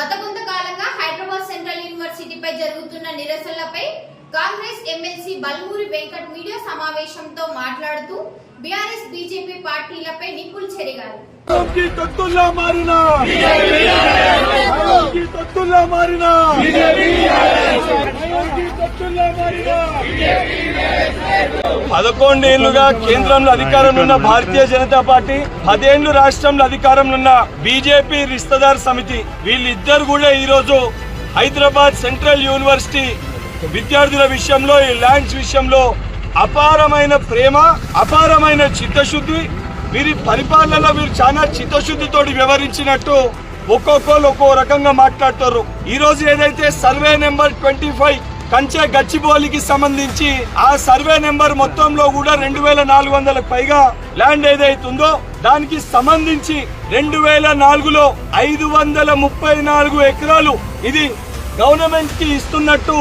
గత కొంతకాలంగా హైదరాబాద్ సెంట్రల్ యూనివర్సిటీపై జరుగుతున్న నిరసనలపై కాంగ్రెస్ ఎమ్మెల్సీ బల్మూరి వెంకట్ మీడియా సమావేశంతో మాట్లాడుతూ బీఆర్ఎస్ బీజేపీ పార్టీలపై నిప్పులు చెరిగారు. మారినా. పదకొండేళ్ళుగా కేంద్రంలో అధికారంలో ఉన్న భారతీయ జనతా పార్టీ పదేళ్ళు రాష్ట్రంలో అధికారంలో ఉన్న బీజేపీ రిస్తదార్ సమితి. వీళ్ళిద్దరు కూడా ఈరోజు హైదరాబాద్ సెంట్రల్ యూనివర్సిటీ విద్యార్థుల విషయంలో ఈ ల్యాండ్స్ విషయంలో అపారమైన ప్రేమ అపారమైన చిత్తశుద్ధి. వీరి పరిపాలనలో వీరు చాలా చిత్తశుద్ధితో వ్యవహరించినట్టు ఒక్కొక్కరు ఒక్కో రకంగా మాట్లాడుతారు. ఈ రోజు ఏదైతే సర్వే నెంబర్ ట్వంటీ ఫైవ్ కంచె గచ్చిబౌలికి సంబంధించి ఆ సర్వే నెంబర్ మొత్తంలో కూడా రెండు వేల నాలుగు వందలకు పైగా ల్యాండ్ ఏదైతుందో దానికి సంబంధించి రెండు వేల నాలుగులో ఐదు వందల ముప్పై నాలుగు ఎకరాలు ఇది గవర్నమెంట్కి ఇస్తున్నట్టు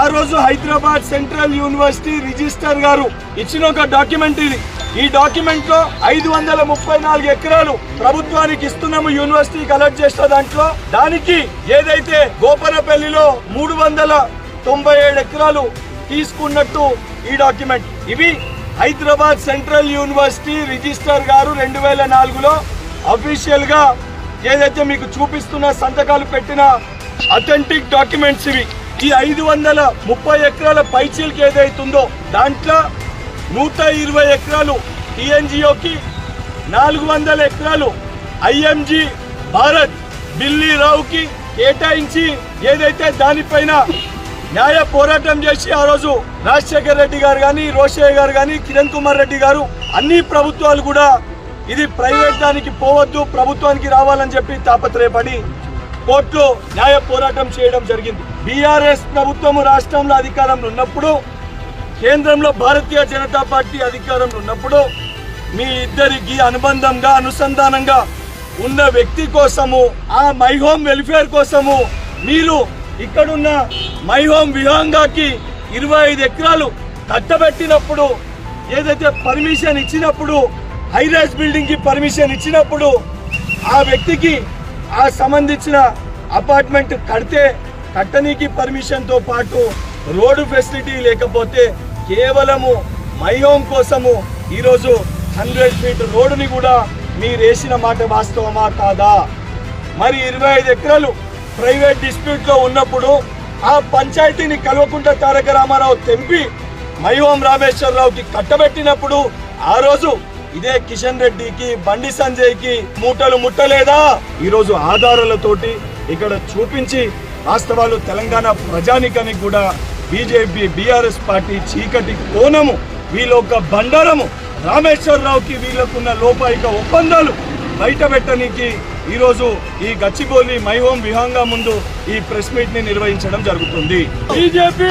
ఆ రోజు హైదరాబాద్ సెంట్రల్ యూనివర్సిటీ రిజిస్టర్ గారు ఇచ్చిన ఒక డాక్యుమెంట్ ఇది. ఈ డాక్యుమెంట్లో ఐదు వందల ముప్పై నాలుగు ఎకరాలు ప్రభుత్వానికి ఇస్తున్నాము యూనివర్సిటీ కలెక్ట్ చేసిన దాంట్లో. దానికి ఏదైతే గోపరపల్లిలో మూడు వందల తొంభై ఏడు ఎకరాలు తీసుకున్నట్టు ఈ డాక్యుమెంట్. ఇవి హైదరాబాద్ సెంట్రల్ యూనివర్సిటీ రిజిస్టర్ గారు రెండు వేల నాలుగులో అఫీషియల్గా ఏదైతే మీకు చూపిస్తున్న సంతకాలు పెట్టిన అథెంటిక్ డాక్యుమెంట్స్ ఇవి. ఈ ఐదు వందల ముప్పై ఎకరాల పైచీలకి ఏదైతుందో దాంట్లో నూట ఇరవై ఎకరాలు టిఎన్జిఓకి నాలుగు వందల ఎకరాలు ఐఎంజి భారత్ బిల్లీ రావుకి కేటాయించి ఏదైతే దానిపైన న్యాయ పోరాటం చేసి ఆ రోజు రాజశేఖర్ రెడ్డి గారు కానీ రోషయ్య గారు కానీ కిరణ్ కుమార్ రెడ్డి గారు అన్ని ప్రభుత్వాలు కూడా ఇది ప్రైవేట్ దానికి పోవద్దు ప్రభుత్వానికి రావాలని చెప్పి తాపత్రయపడి కోర్టులో న్యాయ పోరాటం చేయడం జరిగింది. బీఆర్ఎస్ ప్రభుత్వము రాష్ట్రంలో అధికారంలో ఉన్నప్పుడు కేంద్రంలో భారతీయ జనతా పార్టీ అధికారంలో ఉన్నప్పుడు మీ ఇద్దరికి అనుబంధంగా అనుసంధానంగా ఉన్న వ్యక్తి కోసము ఆ మై హోమ్ వెల్ఫేర్ కోసము మీరు ఇక్కడున్న మై హోమ్ విహంగాకి ఇరవై ఐదు ఎకరాలు కట్టబెట్టినప్పుడు ఏదైతే పర్మిషన్ ఇచ్చినప్పుడు హైరైజ్ బిల్డింగ్కి పర్మిషన్ ఇచ్చినప్పుడు ఆ వ్యక్తికి ఆ సంబంధించిన అపార్ట్మెంట్ కడితే కట్టనీకి పర్మిషన్తో పాటు రోడ్డు ఫెసిలిటీ లేకపోతే కేవలము మై హోమ్ కోసము ఈరోజు హండ్రెడ్ ఫీట్ రోడ్డుని కూడా మీరు వేసిన మాట వాస్తవమా కాదా? మరి ఇరవై ఐదు ఎకరాలు ప్రైవేట్ డిస్ప్యూట్లో ఉన్నప్పుడు ఆ పంచాయతీని కల్వకుంట తారక రామారావు తెంపి మైహోం రామేశ్వరరావుకి కట్టబెట్టినప్పుడు ఆ రోజు ఇదే కిషన్ రెడ్డికి బండి సంజయ్కి మూటలు ముట్టలేదా? ఈ రోజు ఆధారాలతోటి ఇక్కడ చూపించి వాస్తవాలు తెలంగాణ ప్రజానికని కూడా బీజేపీ బీఆర్ఎస్ పార్టీ చీకటి కోణము వీళ్ళొక్క బండారము. రామేశ్వరరావుకి వీళ్ళకున్న లోపాయిక ఒప్పందాలు బయట పెట్టనీకి ఈరోజు ఈ గచ్చిబౌలి మైహోం విహంగా ముందు ఈ ప్రెస్ మీట్ని నిర్వహించడం జరుగుతుంది. బీజేపీ